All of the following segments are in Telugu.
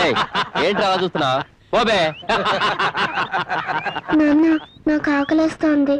ఏయ్, ఏంట్రా అలా చూస్తున్నా? పోబే నాన్న నాకు ఆకలేస్తోంది.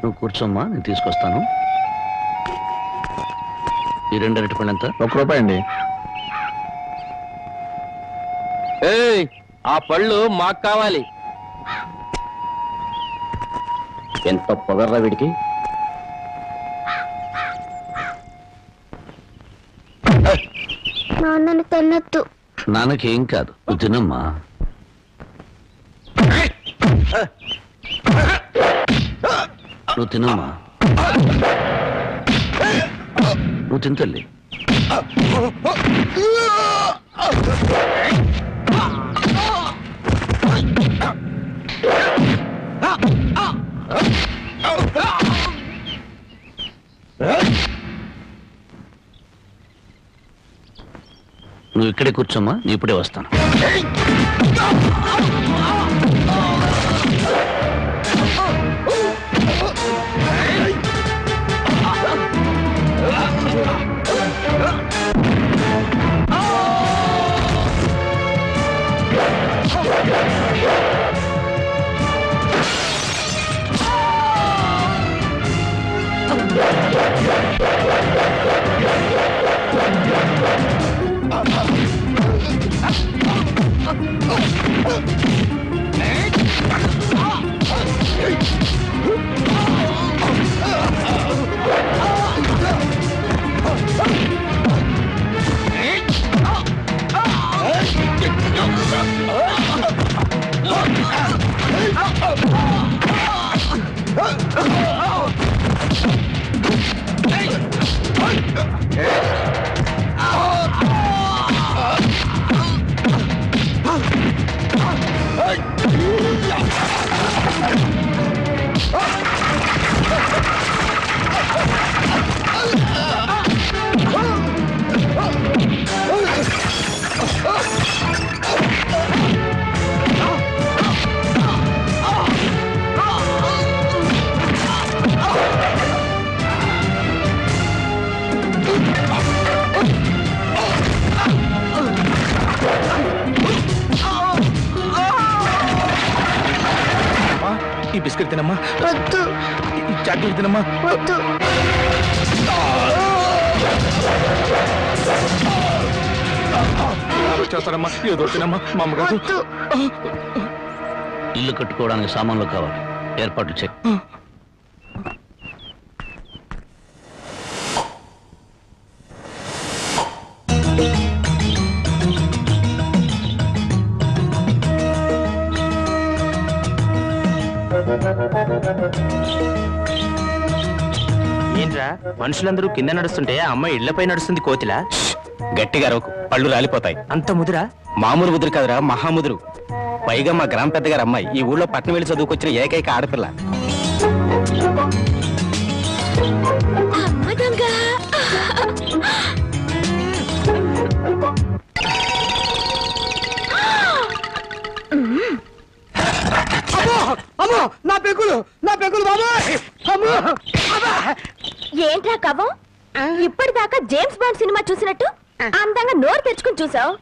నువ్వు కూర్చోమ్మా నేను తీసుకొస్తాను. ఈ రెండు అరటి పళ్ళు ఎంత ఒక రూపాయి అండి. ఏయ్ ఆ పళ్ళు మాకు కావాలి. ఎంత పొగర్రా వీడికి? నాన్నని తిన్నట్టు నాన్నకేం కాదు. నువ్వు తినమ్మా. నువ్వు తినమ్మా. నువ్వు తింతల్లి నువ్వు ఇక్కడే కూర్చోమ్మా నేను ఇప్పుడే వస్తాను. ఈ బిస్కెట్ తినమ్మా. వద్దు. ఈ చాక్లెట్ తినమ్మా. వద్దు. చేస్తానమ్మా ఏదో తినమ్మా. మా అమ్మగారు. ఇల్లు కట్టుకోవడానికి సామాన్లు కావాలి. ఏర్పాట్లు చెక్ ఏంట్రా? మనుషులందరూ కింద నడుస్తుంటే ఆ అమ్మాయి ఇళ్ళపై నడుస్తుంది కోతిలా? గట్టిగా అరవకు. పళ్ళు రాలిపోతాయి. అంత ముదురా? మామూలు ముదురు కదరా మహాముదురు పైగా మా గ్రామ పెద్దగారు అమ్మాయి ఈ ఊళ్ళో పట్టణం వెళ్ళి చదువుకొచ్చిన ఏకైక ఆడపిల్ల. అమ్మో నా పెగులు నా పెగులు బాబాయ్ అమ్మో. ఏంట్రా కవ్వం? ఇప్పటిదాకా జేమ్స్ బాండ్ సినిమా చూసినట్టు అందంగా నోరు తెరుచుకుని చూసావు.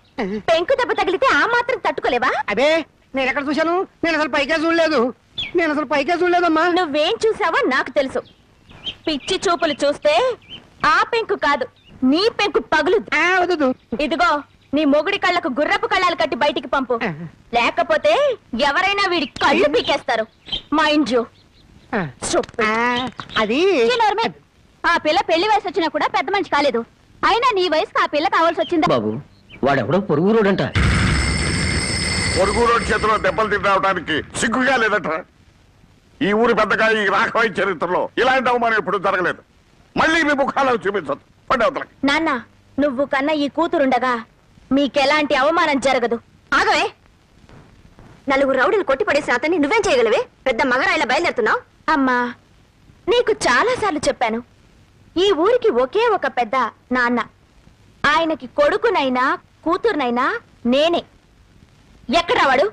పెంకు దెబ్బ తగిలితే ఆ మాత్రం తట్టుకోలేవా? అదే నేను ఎక్కడ చూశాను? నేను అసలు పైకే చూడలేదు. నేను అసలు పైకే చూడలేదమ్మా. నువ్వేం చూసావో నాకు తెలుసు. పిచ్చి చూపులు చూస్తే ఆ పెంకు కాదు నీ పెంకు పగులు ఆ, వద్దు. ఇదిగో నీ మొగుడి కళ్ళకు గుర్రపు కళ్ళాలు కట్టి బయటికి పంపు. లేకపోతే ఎవరైనా వీడి కళ్ళు పీకేస్తారు. మైండ్ ఆ, ఆ, అది ఆ పిల్ల పెళ్ళి వయసు వచ్చినా కూడా పెద్ద మనిషి కాలేదు. అయినా నీ వయసుకు ఆ పిల్ల కావాల్సి వచ్చిందా బాబు వాడెవడో పొరుగు రోడంట పొరుగు రోడ్డు చేతిలో దెబ్బలు తిని రావడానికి సిగ్గుగా లేదట. ఈ ఊరి పెద్దగా ఈ రాఘవయ్య చరిత్రలో ఇలాంటి అవమానం ఎప్పుడు జరగలేదు. మళ్ళీ మీ ముఖాలకు చూపించదు పండి అవతలకి. నాన్న నువ్వు కన్నా ఈ కూతురుండగా మీకెలాంటి అవమానం జరగదు. ఆగవే. నలుగురు రౌడీలు కొట్టిపడేసిన అతన్ని నువ్వేం చేయగలవే? పెద్ద మగరాయిలా బయలుదేరుతున్నావు? అమ్మా నీకు చాలా సార్లు చెప్పాను. ఈ ఊరికి ఒకే ఒక పెద్ద నాన్న. ఆయనకి కొడుకునైనా కూతురునైనా నేనే. ఎక్కడ వాడు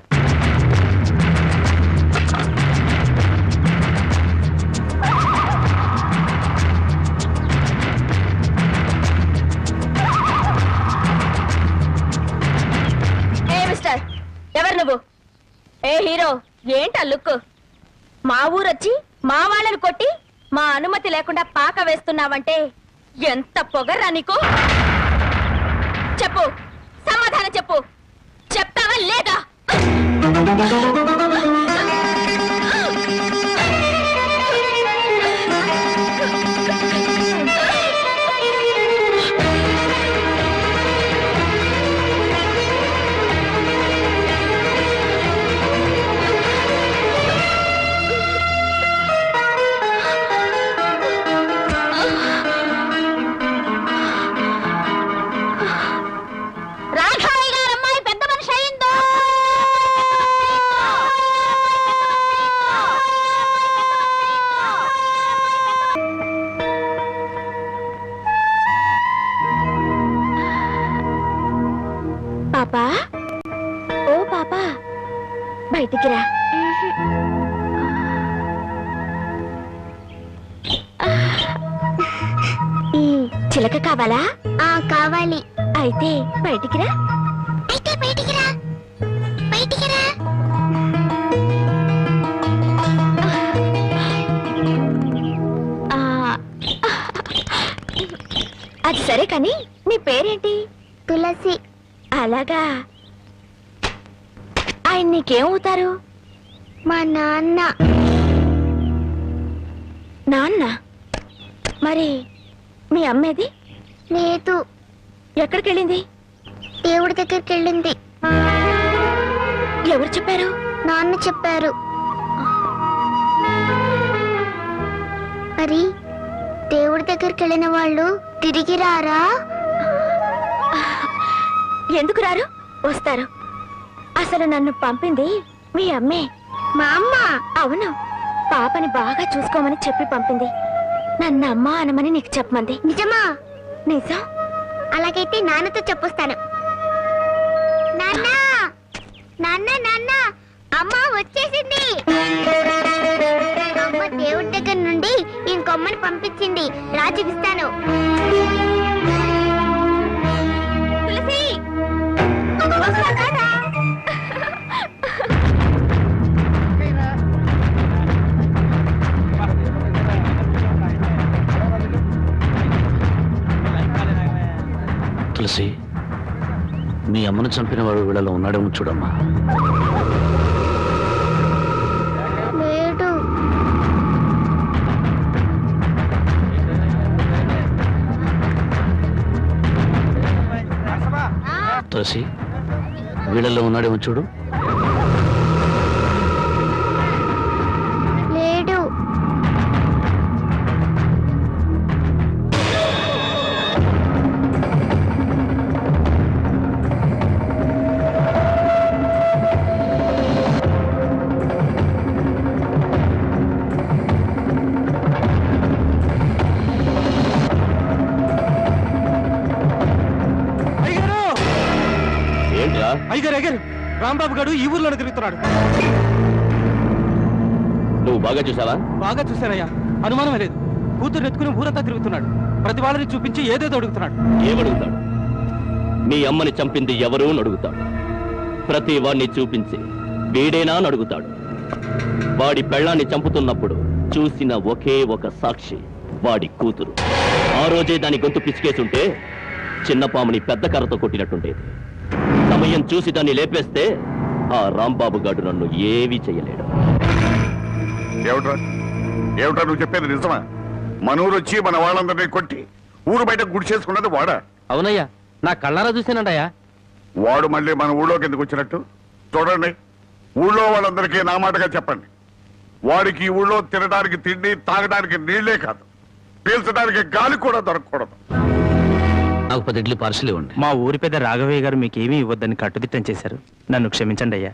ఎవరు నువ్వు? ఏ హీరో ఏంటా లుక్? మా ఊరొచ్చి మా వాళ్ళని కొట్టి మా అనుమతి లేకుండా పాక వేస్తున్నావంటే ఎంత పొగర్రా నీకు? చెప్పు. సరే కానీ నీ పేరేంటి? తులసి. అలాగా. ఆయన నీకేమవుతారు మా నాన్న. నాన్న? మరి మీ అమ్మేది? లేదు. ఎక్కడికి వెళ్ళింది దేవుడి దగ్గరికి వెళ్ళింది ఎవరు చెప్పారు? నాన్న చెప్పారు. మరి? దేవుడి దగ్గరికి వెళ్ళిన వాళ్ళు తిరిగి రారా? ఎందుకు రారు? వస్తారు. అసలు నన్ను పంపింది మీ అమ్మే. మా అమ్మ? అవును. పాపని బాగా చూసుకోమని చెప్పి పంపింది. నన్ను అమ్మ అనమని నీకు చెప్పమంది. నిజమా? నిజం. అలాగైతే నాన్నతో చెప్పొస్తాను. నాన్న! నాన్న నాన్న! అమ్మ వచ్చేసింది. బొమ్మను పంపించింది. రా చూపిస్తాను తులసి మీ అమ్మను చంపిన వాడు వీళ్ళలో ఉన్నాడేమో చూడమ్మా. తులసి వీళ్ళల్లో ఉన్నాడేమో చూడు. రాంబాబు గారు ఈ ఊర్లోనే తిరుగుతున్నాడు. నువ్వు బాగా చూసావా బాగా చూశానయ్యా. అనుమానమే లేదు. కూతురు ఎత్తుకుని ఊరంతా తిరుగుతున్నాడు. ప్రతి వాళ్ళని చూపించి ఏదేదో అడుగుతున్నాడు. ఏమడుగుతాడు? మీ అమ్మని చంపింది ఎవరు అని అడుగుతాడు. ప్రతి వాడిని చూపించి వీడేనా అని అడుగుతాడు. వాడి పెళ్ళాన్ని చంపుతున్నప్పుడు చూసిన ఒకే ఒక సాక్షి వాడి కూతురు. ఆ రోజే దాని గొంతు పిసికేసుంటే చిన్న పాముని పెద్ద కర్రతో కొట్టినట్టుండేది. సమయం చూసి దాన్ని లేపేస్తే ఆ రాంబాబు గాడు నన్ను ఏమీ చెయ్యలేడు ఏమిట్రా? ఏమిట్రా నువ్వు చెప్పేది నిజమా? మన ఊరు వచ్చి మన వాళ్ళందరినీ కొట్టి ఊరు బయట గుడి చేసుకున్నది వాడా? అవునయ్యా నా కళ్ళారా చూశానండయ్యా. వాడు మళ్ళీ మన ఊళ్ళోకి ఎందుకు వచ్చినట్టు? చూడండి ఊళ్ళో వాళ్ళందరికీ నా మాటగా చెప్పండి. వాడికి ఈ ఊళ్ళో తినడానికి తిండి తాగడానికి నీళ్ళే కాదు. పీల్చడానికి గాలి కూడా దొరకకూడదు. నాకు పది ఇడ్లీ పార్సల్ ఇవ్వండి. మా ఊరి పెద్ద రాఘవయ్య గారు మీకేమీ ఇవ్వద్దని కట్టుదిట్టం చేశారు. నన్ను క్షమించండి అయ్యా.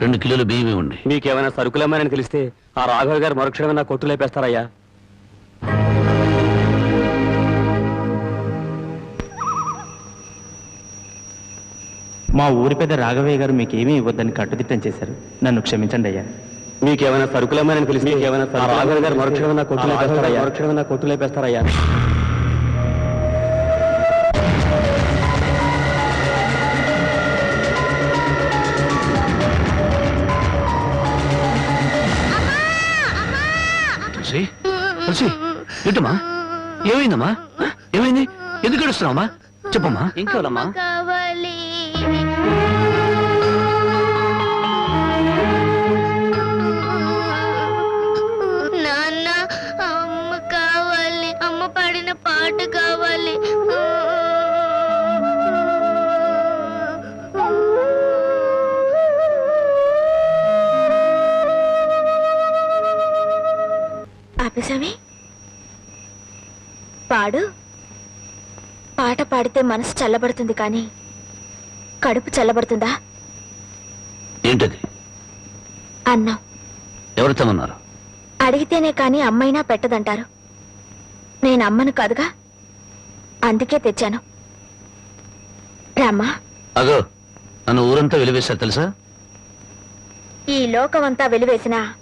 రెండు కిలోలు బియ్యం ఇవ్వండి. మీకేమైనా సరుకులేమని తెలిస్తే ఆ రాఘవ గారు మరుక్షణమే నా కొట్టు లేపేస్తారయ్యా. మా ఊరి పెద్ద రాఘవయ్య గారు మీకేమీ ఇవ్వద్దని కట్టుదిట్టం చేశారు. నన్ను క్షమించండి అయ్యా. మీకేమైనా సరుకులేమని పిలిచి ఏమైనా రాఘవ గారు మరుక్షణమైనా కొట్టులేపేస్తారయ్యా ఏమైందమ్మా? ఏమైంది? ఎందుకు ఏడుస్తున్నావమ్మా? చెప్పమ్మా. ఏం పాడు. పాట పాడితే మనసు చల్లబడుతుంది కానీ కడుపు చల్లబడుతుందా? ఏంటది? అన్నం. ఎవరు తెమ్మన్నారు? అడిగితేనే కాని అమ్మైనా పెట్టదంటారు. నేను అమ్మను కాదుగా? అందుకే తెచ్చాను. రామ్మా. అగో నన్ను ఊరంతా వెలివేశారు తెలుసా? ఈ లోకమంతా వెలివేసినా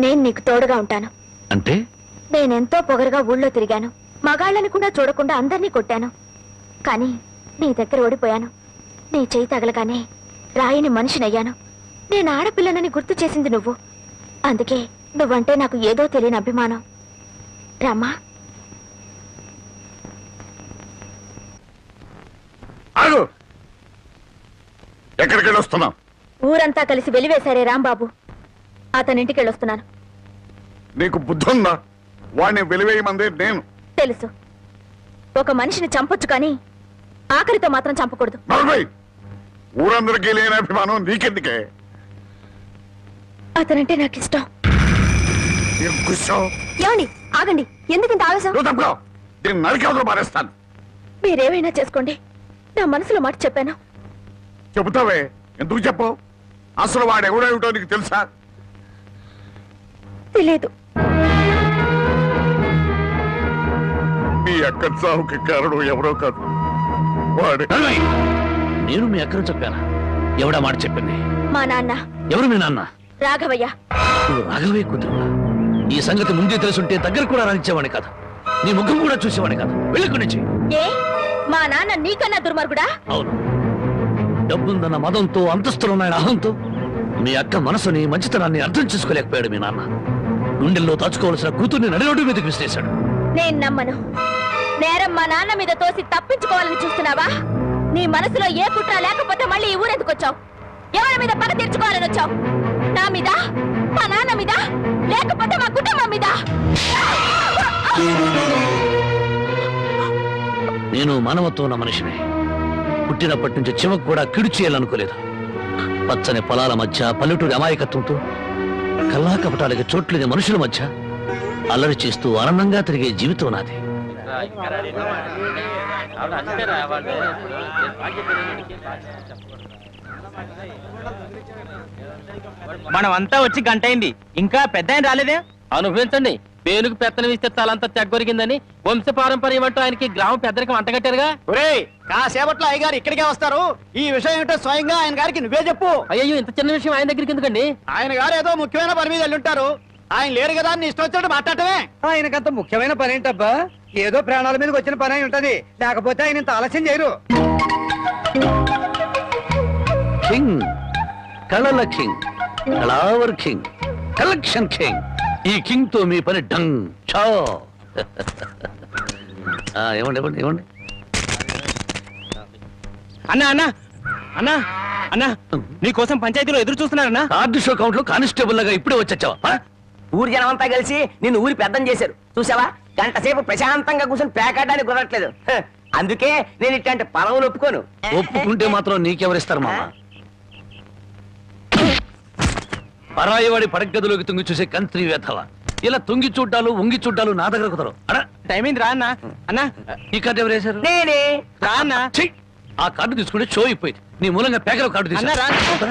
నేను నీకు తోడుగా ఉంటాను. అంటే? నేనెంతో పొగరుగా ఊళ్ళో తిరిగాను. మగాళ్ళని కూడా చూడకుండా అందరినీ కొట్టాను. కానీ నీ దగ్గర ఓడిపోయాను. నీ చేయి తగలగానే రాయిని మనిషినయ్యాను. నేను ఆడపిల్లనని గుర్తు చేసింది నువ్వు. అందుకే నువ్వంటే నాకు ఏదో తెలియని అభిమానం. రామ్మా. ఆగు. ఎక్కడికి వెళ్ళి వస్తున్నావు? ఊరంతా కలిసి వెలివేశారే రాంబాబు. అతనింటికి వెళ్ళొస్తున్నాను నీకు బుద్ధి ఉందా వాడిని వెలివేయమంది నేను. తెలుసు. ఒక మనిషిని చంపొచ్చు కానీ ఆఖరితో మాత్రం చంపకూడదు. ఊరందరికీ లేని అభిమానం నీకెందుకే? అతనంటే నాకు ఇష్టం ఏమండి ఆగండి. ఎందుకు ఆవేశం? మారేస్తాను మీరేమైనా చేసుకోండి. నా మనసులో మాట చెప్పాను. చెబుతావే? ఎందుకు చెప్పు అసలు వాడు ఎవడేమిటో నీకు తెలుసా? తెలియదు మీ అక్క చావుకి కారణం ఎవరో కాదు. వాడే! నేను మీ అక్కను చెప్పానా? ఎవడా మాట చెప్పింది? మా నాన్న. ఎవరు మీ నాన్న? రాఘవయ్య. నువ్వు రాఘవే కూతురువా? ఈ సంగతి ముందే తెలుసుంటే దగ్గర కూడా రానిచ్చేవాడి కాదు. నీ ముఖం కూడా చూసేవాడి కాదు. వెళ్ళి నుంచి. ఏ? మా నాన్న నీకన్నా దుర్మార్గుడా? అవును. డబ్బుందన్న మదంతో అంతస్తులున్నాయన అహంతో మీ అక్క మనసుని మంచితనాన్ని అర్థం చేసుకోలేకపోయాడు మీ నాన్న. గుండెల్లో దాచుకోవాల్సిన కూతుర్ని నడిరోడ్డు మీదకి విసిరేశాడు. నేను నమ్మను. నేరం మా నాన్న మీద తోసి తప్పించుకోవాలని చూస్తున్నావా? నీ మనసులో ఏ కుట్ర లేకపోతే మళ్ళీ ఈ ఊరెందుకు వచ్చావు? ఎవరి మీద పగ తీర్చుకోవాలని వచ్చావు? నా మీద? మా నాన్న మీద? లేకపోతే మా కుటుంబం మీద? నేను మానవత్వం ఉన్న మనిషిని. పుట్టినప్పటి నుంచి చివకు కూడా కిడు చేయాలనుకోలేదు. పచ్చని పొలాల మధ్య పల్లెటూరి అమాయకత్వంతో కల్లాకపటాలకి చోట్లేని మనుషుల మధ్య అల్లరి చేస్తూ ఆనందంగా తిరిగే జీవితం నాది. మనం అంతా వచ్చి గంట అయింది ఇంకా పెద్ద ఆయన రాలేదే? అనుభవించండి. పేనుకు పెత్తనం ఇస్తే తలంతా తెగ్గొరిగిందని వంశ పారంపర్యం అంటూ ఆయనకి గ్రామ పెద్దరికి వంటగట్టారుగా ఒరేయ్ కాసేపట్లో అయ్యగారు ఇక్కడికే వస్తారు. ఈ విషయం ఏంటో స్వయంగా ఆయన గారికి నువ్వే చెప్పు. అయ్యో ఇంత చిన్న విషయం ఆయన దగ్గరికి ఎందుకండి ఆయన గారు ఏదో ముఖ్యమైన పని మీద వెళ్ళుంటారు. ఆయన లేరు కదా అని ఇష్టం వచ్చినట్టు మాట్లాడటమే. ఆయనకంత ముఖ్యమైన పని ఏంటబ్బా ఏదో ప్రాణాల మీదకి వచ్చిన పని అయి ఉంటది. లేకపోతే ఆయన ఇంత ఆలస్యం చేయరు. కింగ్ కళల కింగ్ కళావర్ కింగ్ కలెక్షన్ కింగ్. ఈ కింగ్తో మీ పని డంగ్ చో ఆ, ఇవ్వండి ఇవ్వండి ఇవ్వండి అన్నా అన్నా అన్నా అన్నా నీకోసం పంచాయతీలో ఎదురు చూస్తున్నారన్నా? కార్డు షో కౌంట్లో కానిస్టేబుల్ లాగా ఇప్పుడే వచ్చావా ఊరి జనం అంతా కలిసి నిన్ను ఊరి పెద్దం చేశారు. చూసావా? గంట సేపు ప్రశాంతంగా కూర్చొని పేకాడడానికి కుదరట్లేదు. హ, అందుకే నేను ఇట్లాంటి పొలం ఒప్పుకోను. ఒప్పుకుంటే మాత్రం నీకెవరిస్తారు మామ? పరాయి వాడి పడగదిలోకి తుంగి చూసే కంత్రి వేధవ. ఇలా తుంగి చూడ్డాలు ఉంగి చూడ్డాలు నా దగ్గర కుదరవు. అడా? టైం అయింది రా అన్నా. అన్నా. ఈ కార్డు ఎవరు వేశారు? నేనే. రా అన్నా. ఛీ! ఆ కార్డు తీసుకుంటే షో అయిపోయింది. నీ మూలంగా పేకల కార్డు అన్నా, రా. ఏంటో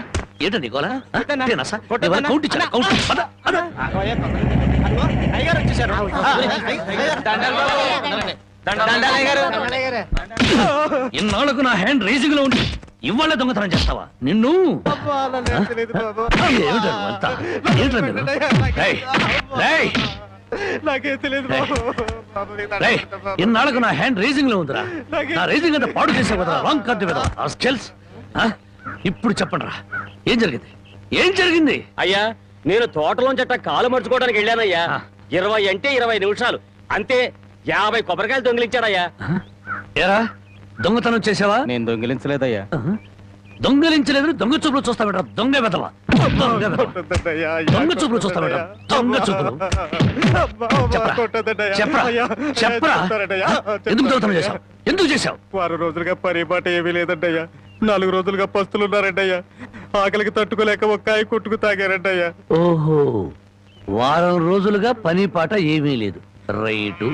అయ్యగారు వచ్చేసారు. ఇన్నాళ్ళకు నా హ్యాండ్ రేసింగ్లో ఉండి ఇవాళ దొంగతనం చేస్తావా? నిన్ను? ఇన్నాళ్ళకు నా హ్యాండ్ రేసింగ్లో ఉందిరా. నా రేసింగ్ అంతా పాడు చేసే కదా రాంగ్ కార్డు స్కెల్స్ ఇప్పుడు చెప్పండి రా ఏం జరిగింది? ఏం జరిగింది? అయ్యా నేను తోటలోంచట కాలు మర్చుకోవడానికి వెళ్ళానయ్యా. ఇరవై అంటే ఇరవై నిమిషాలు. అంతే యాభై కొబ్బరికాయలు దొంగిలించాడయ్యా. ఏరా దొంగతనం చేసావా నేను దొంగిలించలేదయ్యా. దొంగలించలేదు దొంగ చూపులు చూస్తావేట దొంగ వెదవ దొంగ చూపులు చూస్తావేట దొంగ చూపులు. చెప్పరా. చెప్పరా. చెప్పరా. ఎందుకు దొంగతనం చేశావు? ఎందుకు చేశావు వారం రోజులుగా పరిపాట ఏమీ లేదంటయ్యా నాలుగు రోజులుగా పస్తులున్నారంటయ్యా. ఆకలికి తట్టుకోలేక ఒక్కాయ కొట్టుకు తాగారంటయ్యా. ఓహో వారం రోజులుగా పని పాట ఏమీ లేదు. రైటు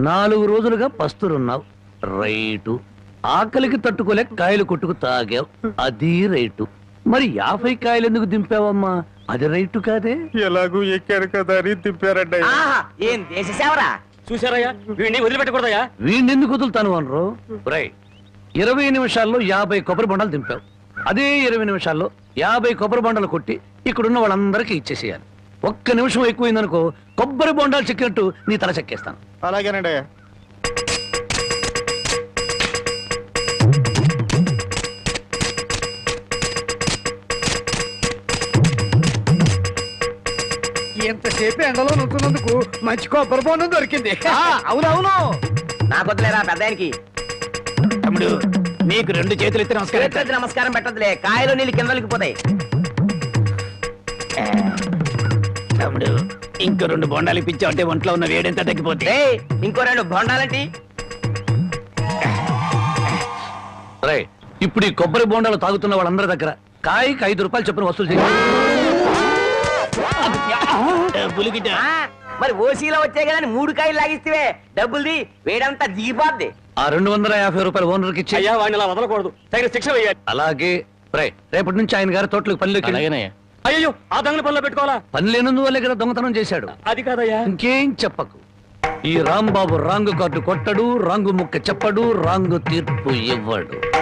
నాలుగు రోజులుగా పస్తులున్నావు. రైటు ఆకలికి తట్టుకోలేక కాయలు కొట్టుకు తాగావు. అది రైటు. మరి యాభై కాయలు ఎందుకు దింపావమ్మా? అది రైటు కాదే? ఎలాగూ ఎక్కారు కదా అని తిప్పారంటయ్యా ఆహా ఏం దేశ సేవరా చూసారయ్యా వీడిని వదిలిపెట్టకూడదయ్యా. వీణెందుకు వదులుతాను అనరు రై ఇరవై నిమిషాల్లో యాభై కొబ్బరి బొండాలు దింపావు. అదే ఇరవై నిమిషాల్లో యాభై కొబ్బరి బొండాలు కొట్టి ఇక్కడున్న వాళ్ళందరికీ ఇచ్చేసేయాలి. ఒక్క నిమిషం ఎక్కువైందనుకో కొబ్బరి బొండాలు చెక్కినట్టు నీ తల చెక్కేస్తాను. అలాగేనండి. ఎంతసేపు ఎండలో నుంచున్నందుకు మంచి కొబ్బరి బొండం దొరికింది. అవునవును నాకొద్దులేరా పెద్ద ఆయనకి. తమ్ముడు నీకు రెండు చేతులు ఎత్తి నమస్కారం. నమస్కారం పెట్టదులే కాయలు నీళ్ళు కిందలకి పోతాయి తమ్ముడు ఇంకో రెండు బొండాలు ఇప్పించావు అంటే ఒంట్లో ఉన్న వేడెంత తగ్గిపోతే ఏయ్, ఇంకో రెండు బొండాలంటి? రై ఇప్పుడు ఈ కొబ్బరి బొండాలు తాగుతున్న వాళ్ళందరి దగ్గర కాయకి ఐదు రూపాయలు చొప్పున వసూలు చేయి. డబ్బులు గిట్ట ఆ, మరి ఓసీలో వచ్చాయి కదా అని మూడు కాయలు లాగిస్తే డబ్బుల్ది వేడంతా దిగిపోద్ది. ఆ రెండు వందల యాభై రూపాయలు ఓనర్కి ఇచ్చి అయ్యా వాడిని అలా వదలకూడదు. తగిన శిక్ష వేయాలి. అలాగే రై రేపటి నుంచి ఆయన గారి తోటలకు పనిలోకి. అలాగేనయ్యా. అయ్యో ఆ దొంగల పనిలో పెట్టుకోవాలా? పని లేనందువల్లే కదా దొంగతనం చేశాడు. అది కాదయ్యా. ఇంకేం చెప్పకు. ఈ రాంబాబు రాంగు కార్డు కొట్టడు రాంగు ముక్క చెప్పడు రాంగు తీర్పు ఇవ్వడు.